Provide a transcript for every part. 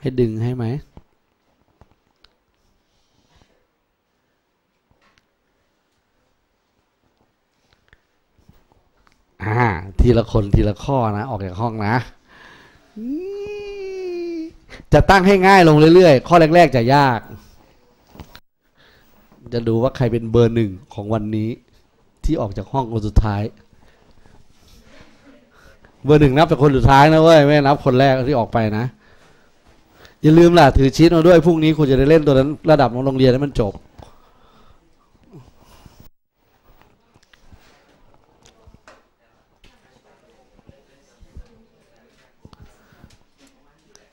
ให้ดึงให้ไหม อ่า ทีละคนทีละข้อนะ ออกจากห้องนะ จะตั้งให้ง่ายลงเรื่อยๆ ข้อแรก ๆ จะยาก จะดูว่าใครเป็นเบอร์หนึ่งของวันนี้ ที่ออกจากห้องคนสุดท้ายเบอร์หนึ่งนับเป็นคนสุดท้ายนะเว้ยไม่นับคนแรกที่ออกไปนะ อย่าลืมล่ะถือชีตมาด้วยพรุ่งนี้คุณจะได้เล่นตัวนั้น ระดับของโรงเรียนให้มันจบ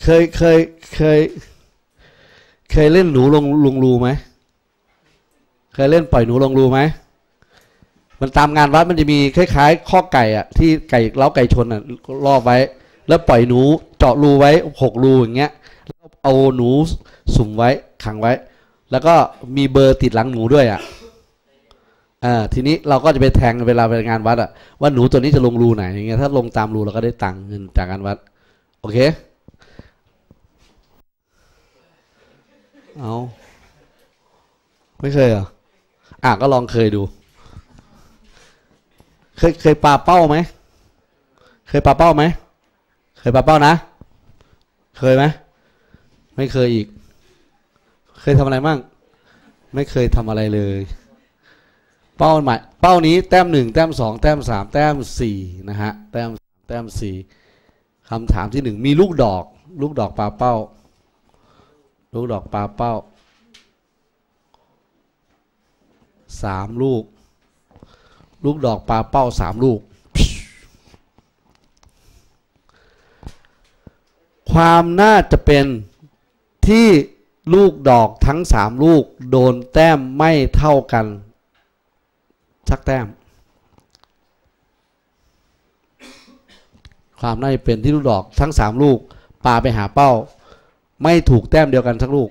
เคยเคยเคย เคยเล่นหนูลงลงรูไหมเคยเล่นปล่อยหนูลงรูไหมมันตามงานวัดมันจะมีคล้ายๆข้อไก่อะที่ไก่เล้าไก่ชนอะรอบไว้ แล้วปล่อยหนูเจาะรูไว้หกรูอย่างเงี้ย เอาหนูสุ่มไว้ขังไว้ แล้วก็มีเบอร์ติดหลังหนูด้วยอะอ่าทีนี้เราก็จะไปแทงเวลาไปงานวัดอะว่าหนูตัวนี้จะลงรูไหนอย่างเงี้ยถ้าลงตามรูเราก็ได้ตังค์เงินจากงานวัด โอเค เอาไม่เคยเหรออะก็ลองเคยดู เคยเคยปาเป้าไหม เคยปาเป้าไหม เคยปาเป้านะ เคยไหม ไม่เคยอีก เคยทำอะไรมั่ง ไม่เคยทำอะไรเลย เป้าหมายเป้านี้แต้มหนึ่งแต้มสองแต้มสามแต้มสี่นะฮะแต้มแต้มสี่คำถามที่หนึ่งมีลูกดอก ลูกดอกปลาเป้า ลูกดอกปลาเป้าสามลูก ลูกดอกปลาเป้าสามลูก ความน่าจะเป็น ที่ลูกดอกทั้งสามลูกโดนแต้มไม่เท่ากัน สักแต้ม ความน่าจะเป็นที่ลูกดอกทั้งสามลูกปาไปหาเป้า ไม่ถูกแต้มเดียวกันสักลูก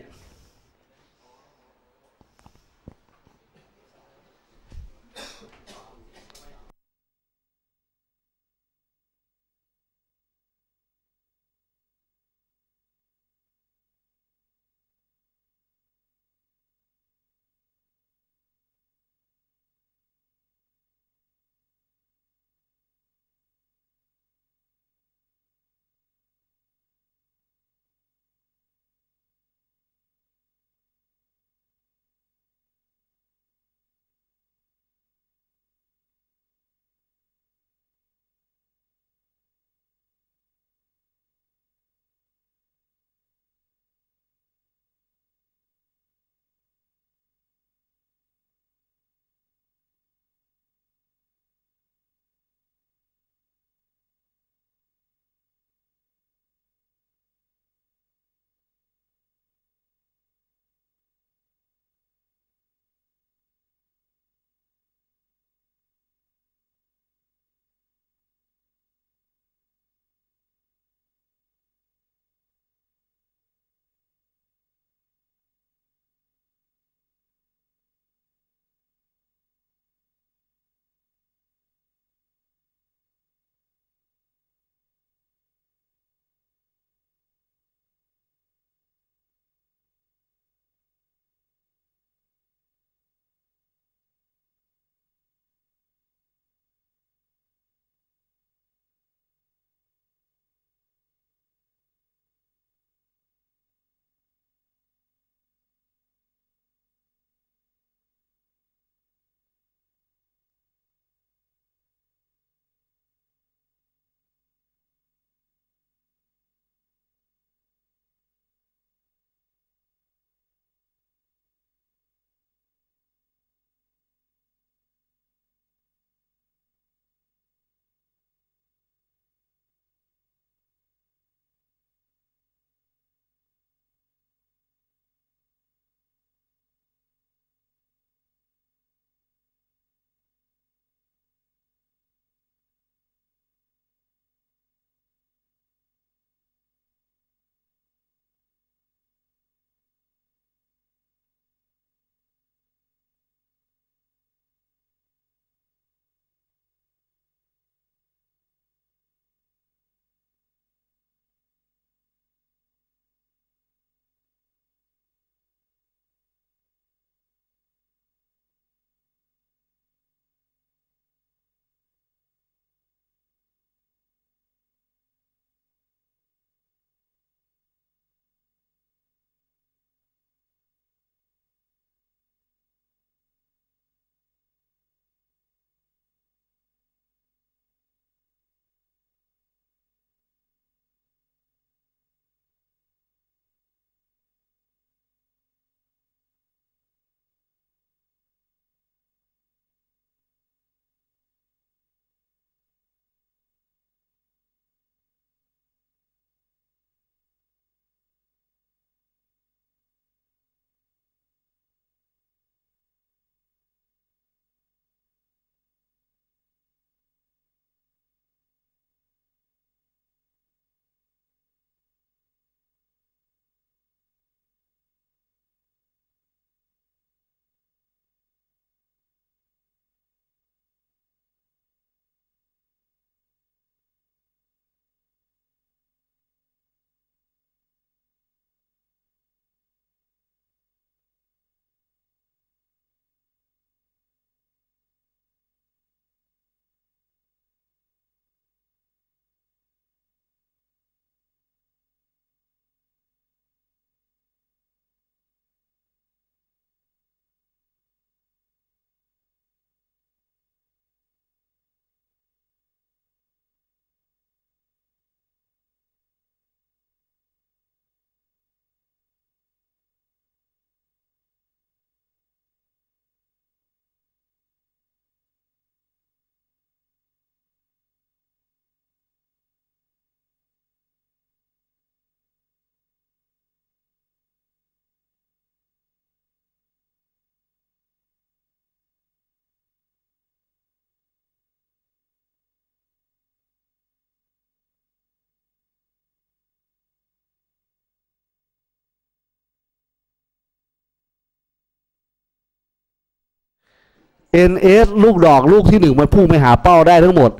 NS ลูกดอกลูกที่หนึ่งมันพุ่งไปหาเป้าได้ทั้งหมด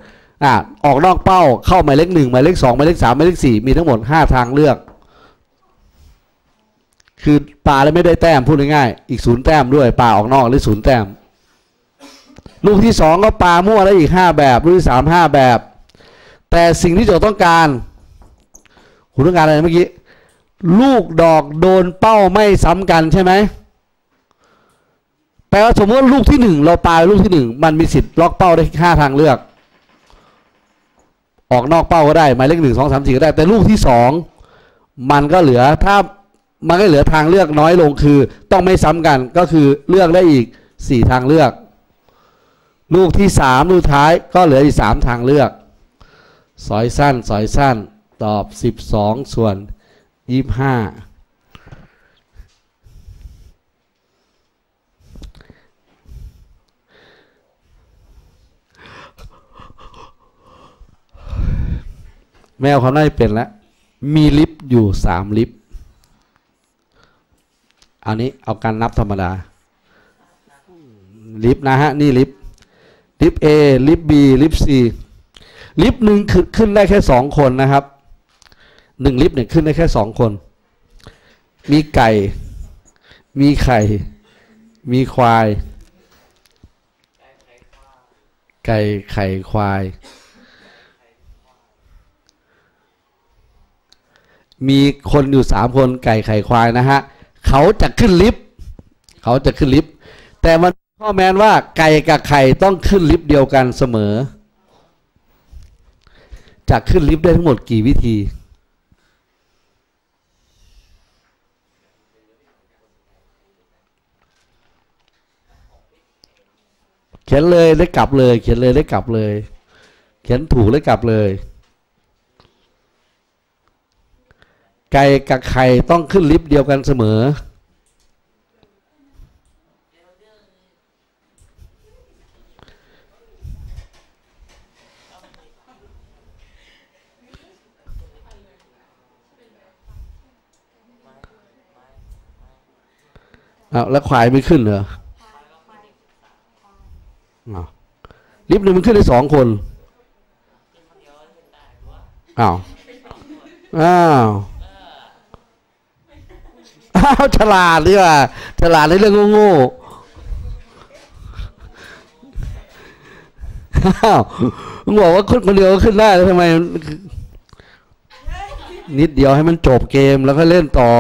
อะออกนอกเป้าเข้าหมายเลขหนึ่งหมายเลขสองหมายเลขสามหมายเลขสี่มีทั้งหมดห้าทางเลือก คือปลาแล้วไม่ได้แต้มพูดง่ายๆอีกศูนย์แต้มด้วยปลาออกนอกหรือศูนย์แต้ม ลูกที่สองก็ปลามั่วแล้อีกห้าแบบลูกที่สามห้าแบบ แต่สิ่งที่โจทย์ต้องการคุณต้องการอะไรเมื่อกี้ลูกดอกโดนเป้าไม่ซ้ำกันใช่ไหม ลว่าสมมติว่าลูกที่หนึ่งเราปายลูกที่หนึ่งมันมีสิทธิ์ล็อกเป้าได้ห้าทางเลือก ออกนอกเป้าก็ได้หมายเลขหนึ่งสองสามสี่ก็ได้ แต่ลูกที่สองมันก็เหลือถ้ามันก็เหลือทางเลือกน้อยลงคือ ต้องไม่ซ้ำกันก็คือเลือกได้อีกสี่ทางเลือก ลูกที่สามลูกท้ายก็เหลืออีกสามทางเลือกสอยสั้นสอยสั้นตอบสิบสองส่วนยี่ห้า แมวเขาน่าจะเป็นแล้วมีลิฟต์อยู่สามลิฟต์อันนี้เอาการนับธรรมดา ลิฟต์นะฮะ นี่ลิฟต์ลิฟต์ A ลิฟต์ B ลิฟต์ C ลิฟต์หนึ่งขึ้นขึ้นได้แค่สองคนนะครับหนึ่งลิฟต์เนี่ยขึ้นได้แค่สองคน มีไก่ มีไข่ มีควาย ไก่ไข่ควาย มีคนอยู่สามคนไก่ไข่ควายนะฮะเขาจะขึ้นลิฟต์เขาจะขึ้นลิฟต์แต่มันข้อแม้นว่าไก่กับไข่ต้องขึ้นลิฟต์เดียวกันเสมอ จะขึ้นลิฟต์ได้ทั้งหมดกี่วิธี เขียนเลยได้กลับเลย เขียนเลยได้กลับเลย เขียนถูกได้กลับเลย ไก่กับไข่ต้องขึ้นลิฟต์เดียวกันเสมออ้าวแล้วควายไม่ขึ้นเหรอลิฟต์หนึ่งมันขึ้นได้สองคนอ้าว อ้าว ฉลาดดีว่าฉลาดในเรื่องโง่มึงบอกว่าขึ้นคนเดียวก็ขึ้นได้แล้วทำไม นิดเดียวให้มันจบเกมแล้วก็เล่นต่อ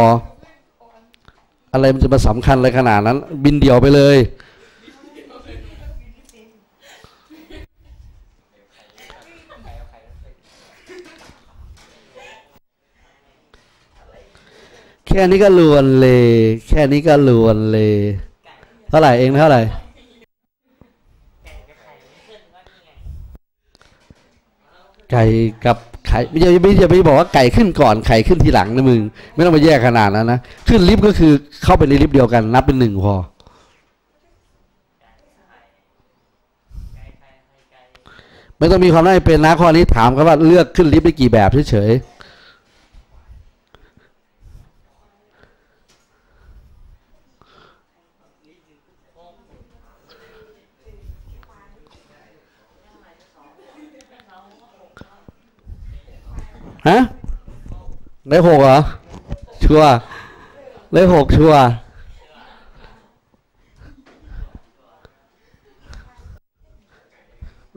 อะไรมันจะมาสำคัญอะไรขนาดนั้น บินเดียวไปเลย ค่นี้ก็ลวนเลย แค่นี้ก็ลวนเลย เท่าไหร่เองเท่าไหร่ไก่กับไข่ไม่ใช่ไม่ใช่ไม่บอกว่าไก่ขึ้นก่อนไข่ขึ้นทีหลังนะมึง ไม่ต้องมาแยกขนาดนั้นนะ ขึ้นลิฟต์ก็คือเข้าไปในลิฟต์เดียวกัน นับเป็นหนึ่งพอไม่ต้องมีความน่าเป็นนะข้อนี้ถามครับว่าเลือกขึ้นลิฟต์ได้กี่แบบเฉยๆ ฮะได้หกเหรอ ชัวร์ได้หกชัว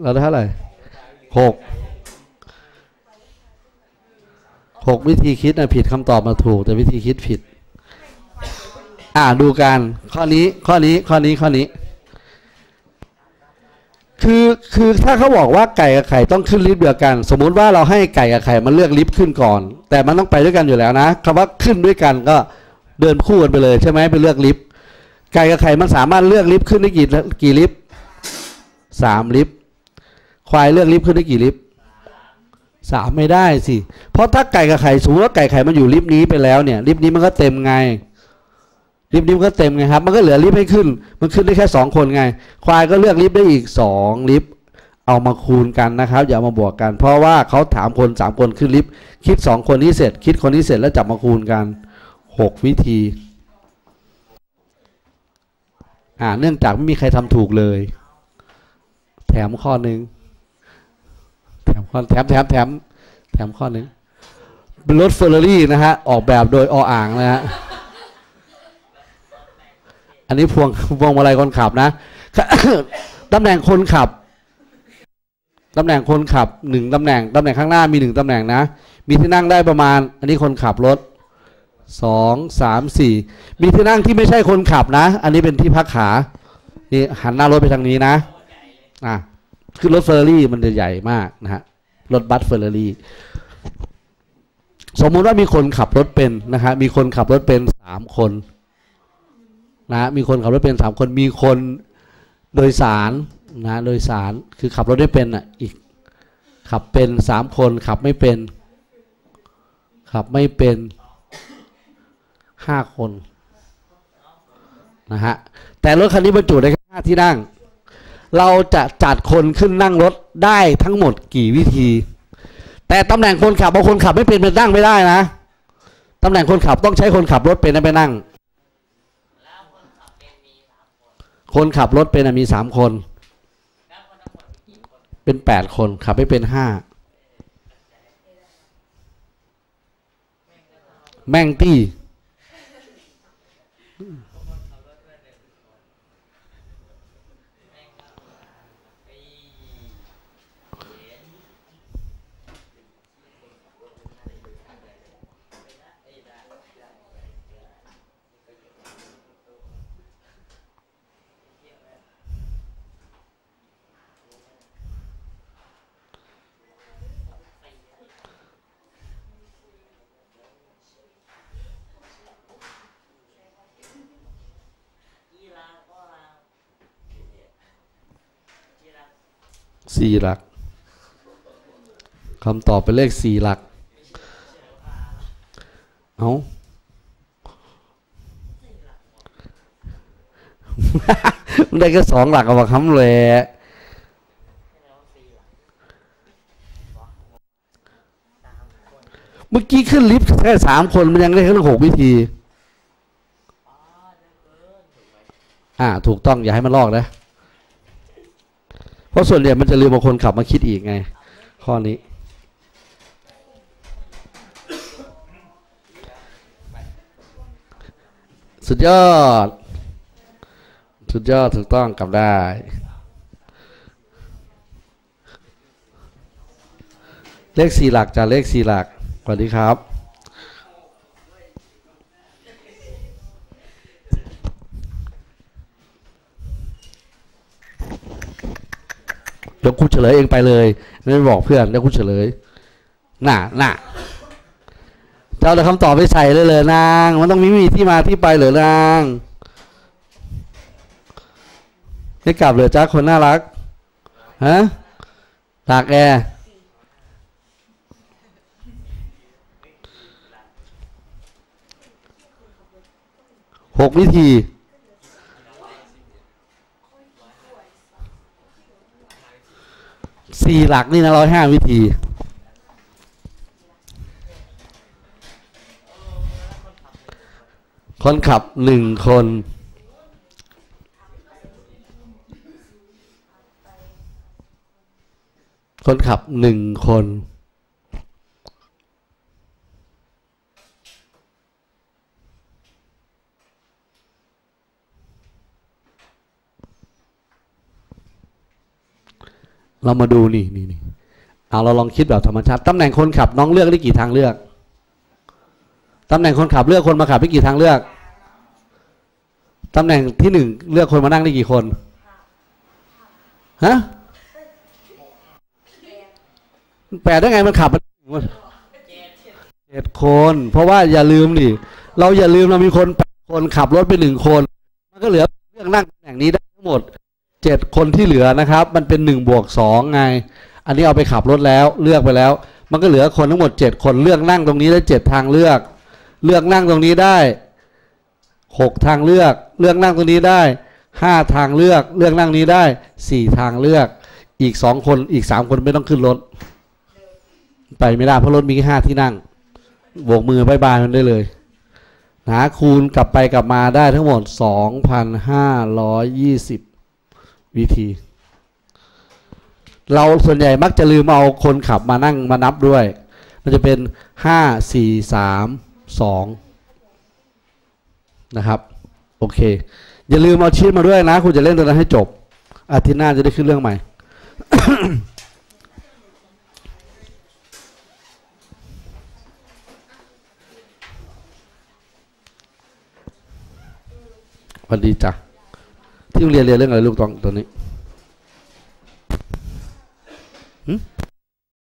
เราได้เท่าไหร่หกหกวิธีคิดนะผิดคำตอบมาถูก แต่วิธีคิดผิด อ่าดูกันข้อนี้ข้อนี้ข้อนี้ข้อนี้ คือคือถ้าเขาบอกว่าไก่กับไข่ต้องขึ้นลิฟต์เดียวกัน สมมุติว่าเราให้ไก่กับไข่มันเลือกลิฟต์ขึ้นก่อน แต่มันต้องไปด้วยกันอยู่แล้วนะคำว่าขึ้นด้วยกันก็เดินคู่กันไปเลยใช่ไหมไปเลือกลิฟต์ไก่กับไข่มันสามารถเลือกลิฟต์ขึ้นได้กี่กี่ลิฟต์สามลิฟต์ควายเลือกลิฟต์ขึ้นได้กี่ลิฟต์สามไม่ได้สิ เพราะถ้าไก่กับไข่สมมติว่าไก่ไข่มันอยู่ลิฟต์นี้ไปแล้วเนี่ยลิฟต์นี้มันก็เต็มไง ลิฟต์นี้มันก็เต็มไงครับ มันก็เหลือลิฟต์ให้ขึ้น มันขึ้นได้แค่สองคนไง ควายก็เลือกลิฟต์ได้อีกสองลิฟต์เอามาคูณกันนะครับ อย่ามาบวกกัน เพราะว่าเขาถามคนสามคนขึ้นลิฟต์คิดสองคนนี้เสร็จ คิดคนนี้เสร็จแล้วจับมาคูณกันหกวิธีอ่าเนื่องจากไม่มีใครทำถูกเลยเมข้อหนึ่งแถมข้อแถมแถมแถมแถมข้อหนึ่งรถเฟอร์รารี่นะฮะ ออกแบบโดยออ่างนะฮะ อันนี้พวงพวงมาลัยคนขับนะตำแหน่งคนขับตำแหน่งคนขับหนึ่งตำแหน่งตำแหน่งข้างหน้ามีหนึ่งตำแหน่งนะ มีที่นั่งได้ประมาณ อันนี้คนขับรถสองสามสี่มีที่นั่งที่ไม่ใช่คนขับนะ อันนี้เป็นที่พักขานี่หันหน้ารถไปทางนี้นะอะคือรถเฟอร์รี่มันจะใหญ่มากนะฮะรถบัสเฟอร์รารี่สมมุติว่ามีคนขับรถเป็นนะฮะมีคนขับรถเป็นสามคน นะมีคนขับรถเป็นสามคนมีคนโดยสารนะโดยสารคือขับรถได้เป็นอะอีกขับเป็นสามคนขับไม่เป็น ขับไม่เป็นห้าคนนะฮะแต่รถคันนี้บรรจุได้แค่ห้าที่นั่ง เราจะจัดคนขึ้นนั่งรถได้ทั้งหมดกี่วิธี แต่ตำแหน่งคนขับบางคนขับไม่เป็นเป็นนั่งไม่ได้นะตำแหน่งคนขับต้องใช้คนขับรถเป็นไปนั่ง คนขับรถเป็นมีสามคน เป็นแปดคนขับไม่เป็นห้าแม่งตี้ สี่หลักคำตอบเป็นเลขสี่หลัก เอามันได้แค่สองหลักเอามาคำเลยเมื่อกี้ขึ้นลิฟต์แค่สามคนมันยังได้แค่หกวิธี อ่า ถูกต้องอย่าให้มันลอกนะเพ ราะส่วนใหญ่มันจะลืมบางคนขับมาคิดอีกไง ข้อนี้ สุดยอด สุดยอดถูกต้องกลับได้เลขสี่หลักจากเลขสี่หลักสวัสดีครับ ดี๋ยวกูเฉลยเองไปเลยไม่บอกเพื่อนเดี๋ยวกูเฉลยน่ะน่ะเจ้าเอาคำตอบไปใส่เลยเลยนาง มันต้องมีมีที่มาที่ไปเหรอนางไม่กลับเลยจ้าคนน่ารักฮะตากแอร์หกวิธี สี่หลักนี่นะร้อยห้าวิธี คนขับหนึ่งคน คนขับหนึ่งคน เรามาดูนี่นี่นี่เอาเราลองคิดแบบธรรมชาติตำแหน่งคนขับน้องเลือกได้กี่ทางเลือกตำแหน่งคนขับเลือกคนมาขับได้กี่ทางเลือกตำแหน่งที่หนึ่งเลือกคนมานั่งได้กี่คนฮะแปดได้ไงมันขับมันเจ็ดคน เพราะว่าอย่าลืมดิเราอย่าลืมเรามีคนแปดคนขับรถไปหนึ่งคน มันก็เหลือเรื่องนั่งตำแหน่งนี้ได้ทั้งหมด เจ็ดคนที่เหลือนะครับ มันเป็นหนึ่งบวกสองไง อันนี้เอาไปขับรถแล้วเลือกไปแล้ว มันก็เหลือคนทั้งหมดเจ็ดคนเลือกนั่งตรงนี้ได้เจ็ดทางเลือก เลือกนั่งตรงนี้ได้หกทางเลือก เลือกนั่งตรงนี้ได้ห้าทางเลือกเลือกนั่งนี้ได้สี่ทางเลือก อีกสองคนอีกสามคนไม่ต้องขึ้นรถ ไปไม่ได้เพราะรถมีแค่ห้าที่นั่งโบกมือบายบายมันได้เลยหาคูณกลับไปกลับมาได้ทั้งหมด 2,520 วิธี เราส่วนใหญ่มักจะลืมเอาคนขับมานั่งมานับด้วย มันจะเป็นห้าสี่สามสองนะครับ โอเค อย่าลืมเอาชีตมาด้วยนะ คุณจะเล่นตัวนั้นให้จบ อาทิตย์หน้าจะได้ขึ้นเรื่องใหม่สวัสดีจ้ะ ที่โรงเรียนเรียนเรื่องอะไรลูกตองตัวนี้